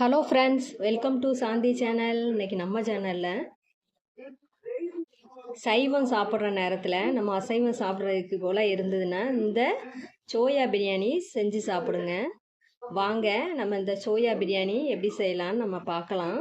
Hello friends welcome to Shanthi channel இன்னைக்கு நம்ம சேனலில் சைவம் சாப்பிட்ற நேரத்தில் நம்ம அசைவம் சாப்பிட்றதுக்கு போல் இருந்ததுன்னா இந்த சோயா பிரியாணி செஞ்சு சாப்பிடுங்க. வாங்க நம்ம இந்த சோயா பிரியாணி எப்படி செய்யலாம்னு நம்ம பார்க்கலாம்.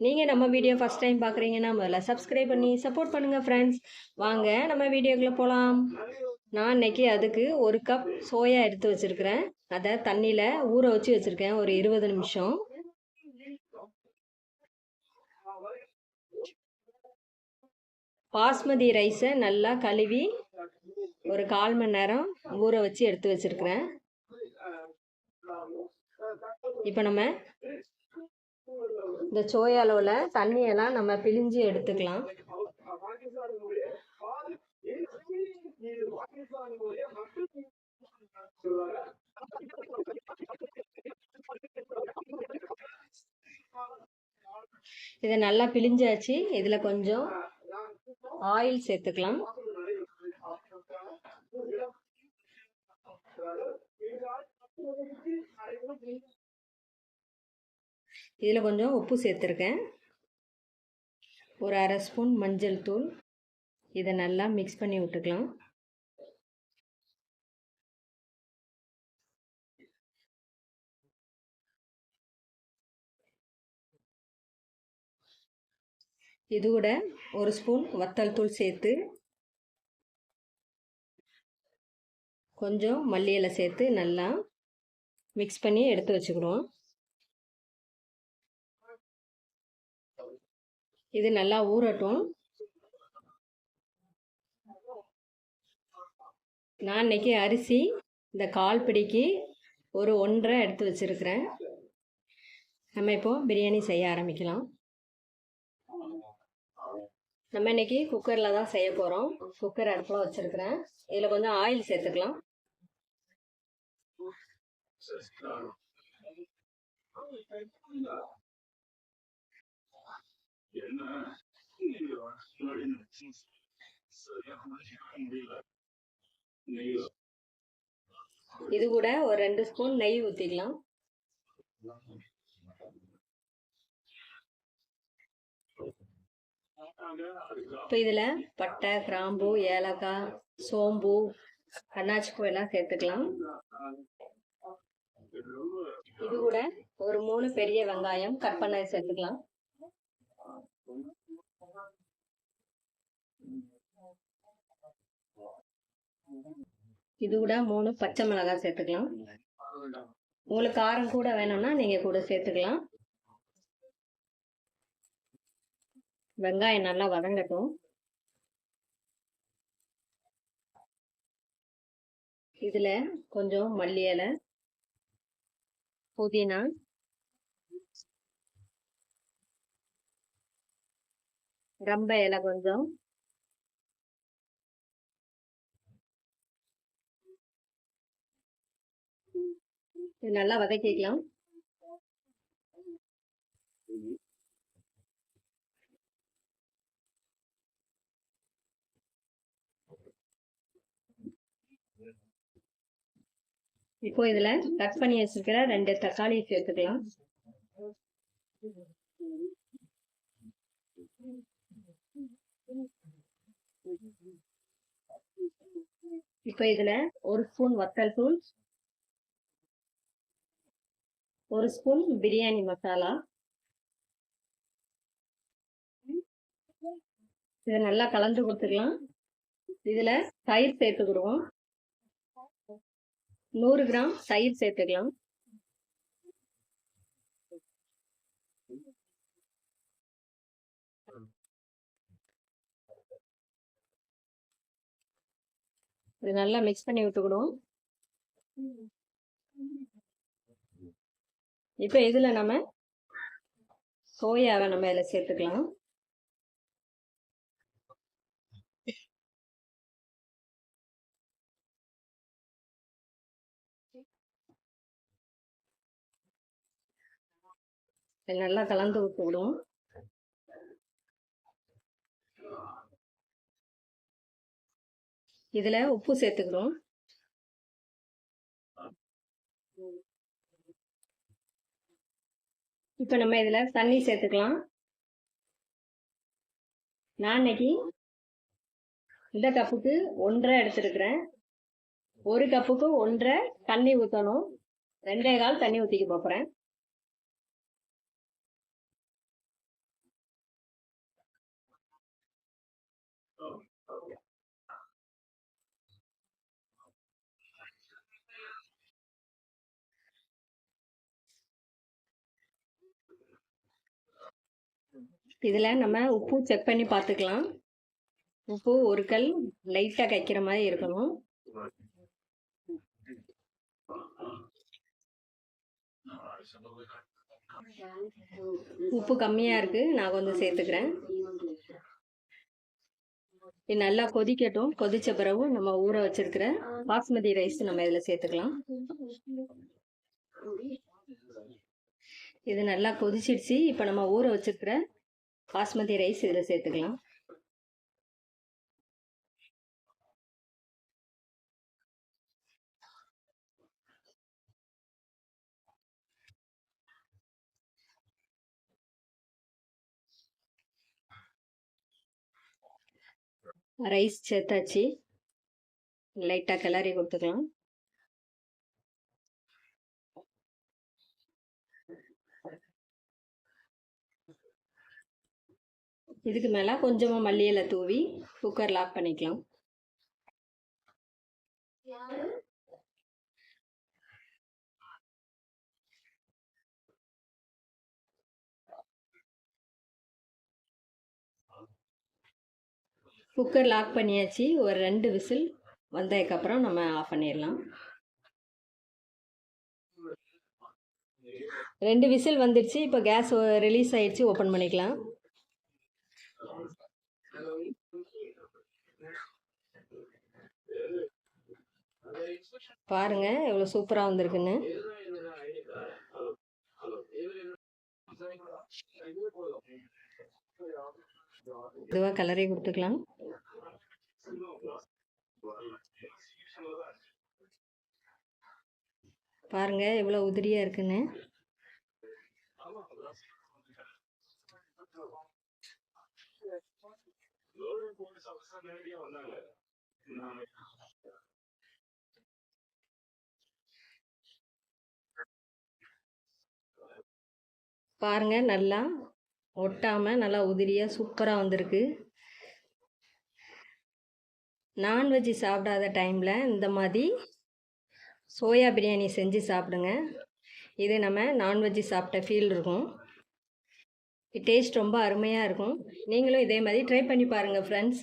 நீங்கள் நம்ம வீடியோ ஃபஸ்ட் டைம் பார்க்குறீங்கன்னா முதல்ல சப்ஸ்கிரைப் பண்ணி சப்போர்ட் பண்ணுங்கள் ஃப்ரெண்ட்ஸ் வாங்க நம்ம வீடியோக்குள்ளே போகலாம் நான் இன்னைக்கு அதுக்கு ஒரு கப் சோயா எடுத்து வச்சுருக்கிறேன். அதை தண்ணியில் ஊற வச்சு வச்சுருக்கேன். ஒரு இருபது நிமிஷம். பாஸ்மதி ரைஸை நல்லா கழுவி ஒரு கால் மணி நேரம் ஊற வச்சு எடுத்து வச்சுருக்கிறேன். இப்போ நம்ம இந்த சோயாலோவில் தண்ணியெல்லாம் நம்ம பிழிஞ்சு எடுத்துக்கலாம். இதை நல்லா பிழிஞ்சாச்சு. இதில் கொஞ்சம் ஆயில் சேர்த்துக்கலாம். இதில் கொஞ்சம் உப்பு சேர்த்துருக்கேன். ஒரு அரை ஸ்பூன் மஞ்சள் தூள். இதை நல்லா மிக்ஸ் பண்ணி விட்டுக்கலாம். இது கூட ஒரு ஸ்பூன் வத்தல் தூள் சேர்த்து கொஞ்சம் மல்லி இலை சேர்த்து நல்லா மிக்ஸ் பண்ணி எடுத்து வச்சுக்கிடுவோம். இது நல்லா ஊறட்டும். நான் இன்னைக்கு அரிசி இந்த கால் பிடிக்கு ஒரு ஒன்றரை எடுத்து வச்சுருக்கிறேன். நம்ம இப்போ பிரியாணி செய்ய ஆரம்பிக்கலாம். நம்ம இன்னைக்கு குக்கரில் தான் செய்ய போகிறோம் குக்கர் அடுப்பில் வச்சுருக்கிறேன். இதில் கொஞ்சம் ஆயில் சேர்த்துக்கலாம். இது கூட ஒரு ரெண்டு ஸ்பூன் நெய் ஊற்றிக்கலாம் இப்போ இதில் பட்டை கிராம்பு ஏலக்காய் சோம்பு அன்னாச்சிப்பூ எல்லாம் சேர்த்துக்கலாம். இது கூட ஒரு மூணு பெரிய வெங்காயம் கட் பண்ண சேர்த்துக்கலாம். இது கூட மூணு பச்சை மிளகாய் சேர்த்துக்கலாம். உங்களுக்கு காரம் கூட வேணும்னா நீங்க கூட சேர்த்துக்கலாம். வெங்காயம் நல்லா வதங்கட்டும். இதில் கொஞ்சம் மல்லி இலை புதினா ரம்ப இலை கொஞ்சம் இது நல்லா வதக்கிக்கலாம். இப்போ இதுல கட் பண்ணி வச்சிருக்கிற ரெண்டு தக்காளி சேர்த்துக்கலாம். இப்போ இதுல ஒரு ஸ்பூன் வத்தல் தூள் ஒரு ஸ்பூன் பிரியாணி மசாலா. இதை நல்லா கலந்து கொடுத்துக்கலாம். இதுல தயிர் சேர்த்துக்கிடுவோம். நூறு கிராம் தயிர் சேர்த்துக்கலாம். இது நல்லா மிக்ஸ் பண்ணி விட்டுக்கிடுவோம். இப்போ இதில் நம்ம சோயாவை நம்ம இதில் சேர்த்துக்கலாம். நல்லா கலந்து விட்டு விடுவோம் இதில் உப்பு சேர்த்துக்கிறோம். இப்போ நம்ம இதில் தண்ணி சேர்த்துக்கலாம். நான் இன்னைக்கு இந்த கப்புக்கு ஒன்றரை எடுத்துருக்குறேன். ஒரு கப்புக்கு ஒன்றரை தண்ணி ஊற்றணும் ரெண்டே கால் தண்ணி ஊற்றிக்க போகிறேன் இதில் நம்ம உப்பு செக் பண்ணி பார்த்துக்கலாம். உப்பு ஒரு கல் லைட்டாக கைக்கிற மாதிரி இருக்கணும். உப்பு கம்மியாக இருக்குது நான் கொஞ்சம் சேர்த்துக்கிறேன். இது நல்லா கொதிக்கட்டும். கொதிச்ச பிறகு நம்ம ஊற வச்சிருக்கிற பாஸ்மதி ரைஸ் நம்ம இதில் சேர்த்துக்கலாம். இது நல்லா கொதிச்சிடுச்சு. இப்போ நம்ம ஊற வச்சிருக்கிற பாஸ்மதி ரைஸ் இதில் சேர்த்துக்கலாம். ரைஸ் சேர்த்தாச்சு. லைட்டாக கிளறி கொடுத்துக்கலாம். இதுக்கு மேலே கொஞ்சமாக மல்லி இலை தூவி குக்கர் லாக் பண்ணிக்கலாம். குக்கர் லாக் பண்ணியாச்சு. ஒரு ரெண்டு விசில் வந்ததுக்கப்புறம் நம்ம ஆஃப் பண்ணிடலாம். ரெண்டு விசில் வந்துடுச்சு இப்போ கேஸ் ரிலீஸ் ஆயிடுச்சு. ஓப்பன் பண்ணிக்கலாம். பாருங்க எவ்வளோ சூப்பராக வந்திருக்குன்னு. இதுவாக கலரே கொடுத்துக்கலாம். பாருங்க எவ்வளோ உதிரியாக இருக்குன்னு. பாருங்க நல்லா ஒட்டாமல் நல்லா உதிரியாக சூப்பராக வந்திருக்கு. நான்வெஜ் சாப்பிடாத டைமில் இந்த மாதிரி சோயா பிரியாணி செஞ்சு சாப்பிடுங்க. இது நம்ம நான்வெஜ் சாப்பிட்ட ஃபீல் இருக்கும். டேஸ்ட் ரொம்ப அருமையாக இருக்கும். நீங்களும் இதே மாதிரி ட்ரை பண்ணி பாருங்கள் ஃப்ரெண்ட்ஸ்